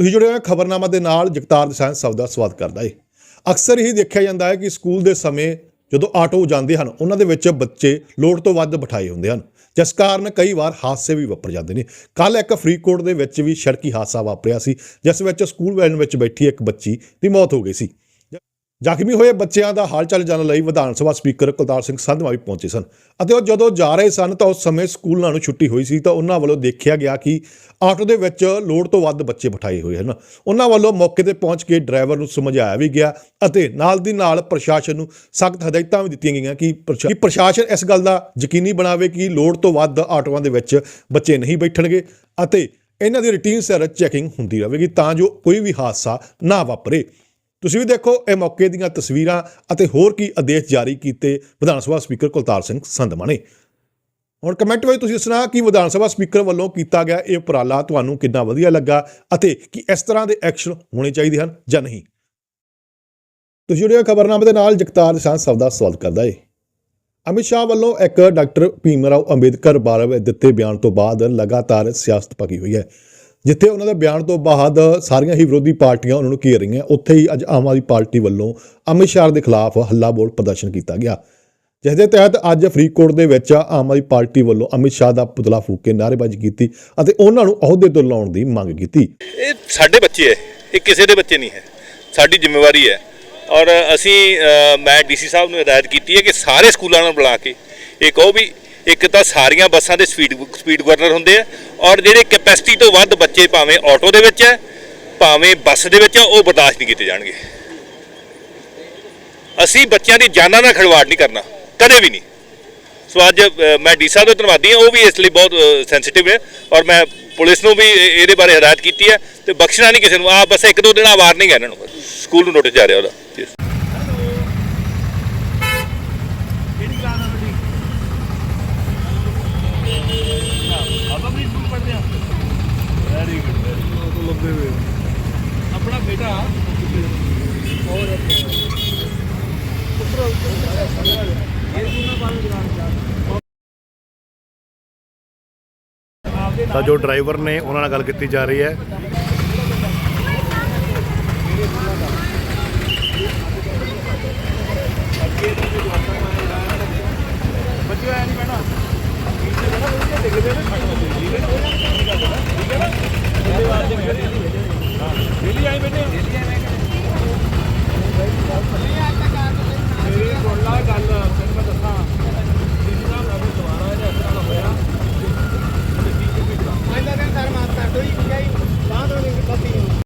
ਤੁਸੀਂ ਜੁੜੇ ਹੋਏ ਖਬਰਨਾਮਾ ਦੇ ਨਾਲ ਜਗਤਾਰ ਦਸਾਂਝ ਸਭ ਦਾ ਸਵਾਗਤ ਕਰਦਾ ਏ ਅਕਸਰ ਹੀ ਦੇਖਿਆ ਜਾਂਦਾ ਹੈ ਕਿ ਸਕੂਲ ਦੇ ਸਮੇਂ ਜਦੋਂ ਆਟੋ ਜਾਂਦੇ ਹਨ, ਉਹਨਾਂ ਦੇ ਵਿੱਚ ਬੱਚੇ ਲੋੜ ਤੋਂ ਵੱਧ ਬਿਠਾਏ ਹੁੰਦੇ ਹਨ, ਜਿਸ ਕਾਰਨ ਕਈ ਵਾਰ ਹਾਦਸੇ ਵੀ ਵਾਪਰ ਜਾਂਦੇ ਨੇ। ਕੱਲ ਇੱਕ ਫਰੀਦਕੋਟ ਦੇ ਵਿੱਚ ਵੀ ਸੜਕੀ ਹਾਦਸਾ ਵਾਪਰਿਆ ਸੀ, ਜਿਸ ਵਿੱਚ ਸਕੂਲ ਵੈਨ ਵਿੱਚ ਬੈਠੀ ਇੱਕ ਬੱਚੀ ਦੀ ਮੌਤ ਹੋ ਗਈ ਸੀ। ਜ਼ਖਮੀ ਹੋਏ ਬੱਚਿਆਂ ਦਾ ਹਾਲ ਚਾਲ ਜਾਣਨ ਲਈ ਵਿਧਾਨ ਸਭਾ ਸਪੀਕਰ ਕੁਲਤਾਰ ਸਿੰਘ ਸੰਧਵਾ ਵੀ ਪਹੁੰਚੇ ਸਨ ਅਤੇ ਉਹ ਜਦੋਂ ਜਾ ਰਹੇ ਸਨ ਤਾਂ ਉਸ ਸਮੇਂ ਸਕੂਲਾਂ ਨੂੰ ਛੁੱਟੀ ਹੋਈ ਸੀ ਤਾਂ ਉਹਨਾਂ ਵੱਲੋਂ ਦੇਖਿਆ ਗਿਆ ਕਿ ਆਟੋ ਦੇ ਵਿੱਚ ਲੋੜ ਤੋਂ ਵੱਧ ਬੱਚੇ ਬਿਠਾਏ ਹੋਏ ਹਨ। ਉਹਨਾਂ ਵੱਲੋਂ ਮੌਕੇ ਤੇ ਪਹੁੰਚ ਕੇ ਡਰਾਈਵਰ ਨੂੰ ਸਮਝਾਇਆ ਵੀ ਗਿਆ ਅਤੇ ਨਾਲ ਦੀ ਨਾਲ ਪ੍ਰਸ਼ਾਸਨ ਨੂੰ ਸਖਤ ਹਦਾਇਤਾਂ ਵੀ ਦਿੱਤੀਆਂ ਗਈਆਂ ਕਿ ਪ੍ਰਸ਼ਾ- ਪ੍ਰਸ਼ਾਸਨ ਇਸ ਗੱਲ ਦਾ ਯਕੀਨੀ ਬਣਾਵੇ ਕਿ ਲੋੜ ਤੋਂ ਵੱਧ ਆਟੋਆਂ ਦੇ ਵਿੱਚ ਬੱਚੇ ਨਹੀਂ ਬੈਠਣਗੇ ਅਤੇ ਇਹਨਾਂ ਦੀ ਰੁਟੀਨ ਸਿਰ ਚੈਕਿੰਗ ਹੁੰਦੀ ਰਹੇਗੀ ਤਾਂ ਜੋ ਕੋਈ ਵੀ ਹਾਦਸਾ ਨਾ ਵਾਪਰੇ। ਤੁਸੀਂ ਵੀ ਦੇਖੋ, ਇਹ ਮੌਕੇ ਦੀਆਂ ਤਸਵੀਰਾਂ ਅਤੇ ਹੋਰ ਕੀ ਆਦੇਸ਼ ਜਾਰੀ ਕੀਤੇ ਵਿਧਾਨ ਸਭਾ ਸਪੀਕਰ ਕੁਲਤਾਰ ਸਿੰਘ ਸੰਧਮਾ ਨੇ ਹੁਣ ਕਮੈਂਟ ਵਿੱਚ ਤੁਸੀਂ ਦੱਸਣਾ, ਕਿ ਵਿਧਾਨ ਸਭਾ ਸਪੀਕਰ ਵੱਲੋਂ ਕੀਤਾ ਗਿਆ ਇਹ ਉਪਰਾਲਾ ਤੁਹਾਨੂੰ ਕਿੰਨਾ ਵਧੀਆ ਲੱਗਾ ਅਤੇ ਕੀ ਇਸ ਤਰ੍ਹਾਂ ਦੇ ਐਕਸ਼ਨ ਹੋਣੇ ਚਾਹੀਦੇ ਹਨ ਜਾਂ ਨਹੀਂ? ਤੁਸੀਂ ਜੁੜਿਆ ਖਬਰਨਾਮੇ ਦੇ ਨਾਲ ਜਗਤਾਰ ਨਿਸ਼ਾਨ ਸਭ ਦਾ ਸਵਾਲ ਕਰਦਾ ਏ। ਅਮਿਤ ਸ਼ਾਹ ਵੱਲੋਂ ਇੱਕ ਡਾਕਟਰ ਭੀਮ ਰਾਓ ਅੰਬੇਦਕਰ ਬਾਰੇ ਦਿੱਤੇ ਬਿਆਨ ਤੋਂ ਬਾਅਦ ਲਗਾਤਾਰ ਸਿਆਸਤ ਪਕੀ ਹੋਈ ਹੈ। ਜਿੱਥੇ ਉਹਨਾਂ ਦੇ ਬਿਆਨ ਤੋਂ ਬਾਅਦ ਸਾਰੀਆਂ ਹੀ ਵਿਰੋਧੀ ਪਾਰਟੀਆਂ ਉਹਨਾਂ ਨੂੰ ਘੇਰ ਰਹੀਆਂ ਉੱਥੇ ਹੀ ਅੱਜ ਆਮ ਆਦਮੀ ਪਾਰਟੀ ਵੱਲੋਂ ਅਮਿਤ ਸ਼ਾਹ ਦੇ ਖਿਲਾਫ ਹੱਲਾ ਬੋਲ ਪ੍ਰਦਰਸ਼ਨ ਕੀਤਾ ਗਿਆ। ਜਿਸ ਦੇ ਤਹਿਤ ਅੱਜ ਫਰੀਦਕੋਟ ਦੇ ਵਿੱਚ ਆਮ ਆਦਮੀ ਪਾਰਟੀ ਵੱਲੋਂ ਅਮਿਤ ਸ਼ਾਹ ਦਾ ਪੁਤਲਾ ਫੂਕ ਕੇ ਨਾਅਰੇਬਾਜ਼ੀ ਕੀਤੀ ਅਤੇ ਉਹਨਾਂ ਨੂੰ ਅਹੁਦੇ ਤੋਂ ਲਾਉਣ ਦੀ ਮੰਗ ਕੀਤੀ। ਇਹ ਸਾਡੇ ਬੱਚੇ ਹੈ ਇਹ ਕਿਸੇ ਦੇ ਬੱਚੇ ਨਹੀਂ ਹੈ। ਸਾਡੀ ਜ਼ਿੰਮੇਵਾਰੀ ਹੈ। ਔਰ ਅਸੀਂ ਅ, ਮੈਂ ਡੀਸੀ ਸਾਹਿਬ ਨੂੰ ਹਦਾਇਤ ਕੀਤੀ ਹੈ ਕਿ ਸਾਰੇ ਸਕੂਲਾਂ ਨੂੰ ਬੁਲਾ ਕੇ ਇਹ ਕਹੋ ਵੀ ਇੱਕ ਤਾਂ ਸਾਰੀਆਂ ਬੱਸਾਂ ਦੇ ਸਪੀਡ ਸਪੀਡ ਗਵਰਨਰ ਹੁੰਦੇ ਆ ਔਰ ਜਿਹੜੇ ਕੈਪੈਸਿਟੀ ਤੋਂ ਵੱਧ ਬੱਚੇ ਭਾਵੇਂ ਆਟੋ ਦੇ ਵਿੱਚ ਹੈ, ਭਾਵੇਂ ਬੱਸ ਦੇ ਵਿੱਚ ਹੈ, ਉਹ ਬਰਦਾਸ਼ਤ ਨਹੀਂ ਕੀਤੇ ਜਾਣਗੇ। ਅਸੀਂ ਬੱਚਿਆਂ ਦੀ ਜਾਨਾਂ ਨਾਲ ਖਿਲਵਾੜ ਨਹੀਂ ਕਰਨਾ, ਕਦੇ ਵੀ ਨਹੀਂ। ਸੋ ਅੱਜ ਮੈਂ ਡੀ ਸਾਹਿਬ ਦਾ ਧੰਨਵਾਦੀ ਹਾਂ, ਉਹ ਵੀ ਇਸ ਲਈ ਬਹੁਤ ਸੈਂਸਿਟਿਵ ਹੈ ਔਰ ਮੈਂ ਪੁਲਿਸ ਨੂੰ ਵੀ ਇਹਦੇ ਬਾਰੇ ਹਦਾਇਤ ਕੀਤੀ ਹੈ ਤੇ ਬਖਸ਼ਣਾ ਨਹੀਂ ਕਿਸੇ ਨੂੰ। ਆ ਬਸ ਇੱਕ ਦੋ ਦਿਨ ਆ ਵਾਰਨਿੰਗ ਹੈ ਇਹਨਾਂ ਨੂੰ। ਸਕੂਲ ਨੂੰ ਨੋਟਿਸ ਜਾ ਰਿਹਾ ਉਹਦਾ। ਕਿਹੜੀ ਕਲਾਸ ਆ ਤੁਹਾਡੀ ਆਪਾਂ ਵੀ ਸਕੂਲ ਪੜ੍ਹਦੇ ਆ ਵੈਰੀ ਗੁੱਡ ਵੈਰੀ ਗੁੱਡ ਲੱਭੇ ਹੋਏ ਬੇਟਾ ਹੋਰ ਤਾਂ ਜੋ ਡਰਾਈਵਰ ਨੇ ਉਹਨਾਂ ਨਾਲ ਗੱਲ ਕੀਤੀ ਜਾ ਰਹੀ ਹੈ। ਬੱਚੇ ਆਇਆ ਨਹੀਂ ਪੈਣਾ ਪੀछे ਬੈਠਾ ਉਹ ਡਿੱਗਦੇ ਨੇ ਠੀਕ ਹੈ ਨਾ? ਠੀਕ ਹੈ ਨਾ? ਦਿੱਲੀ ਆਏ ਬੈਠੇ ਦਿੱਲੀ ਆਈ ਬੈਠੇ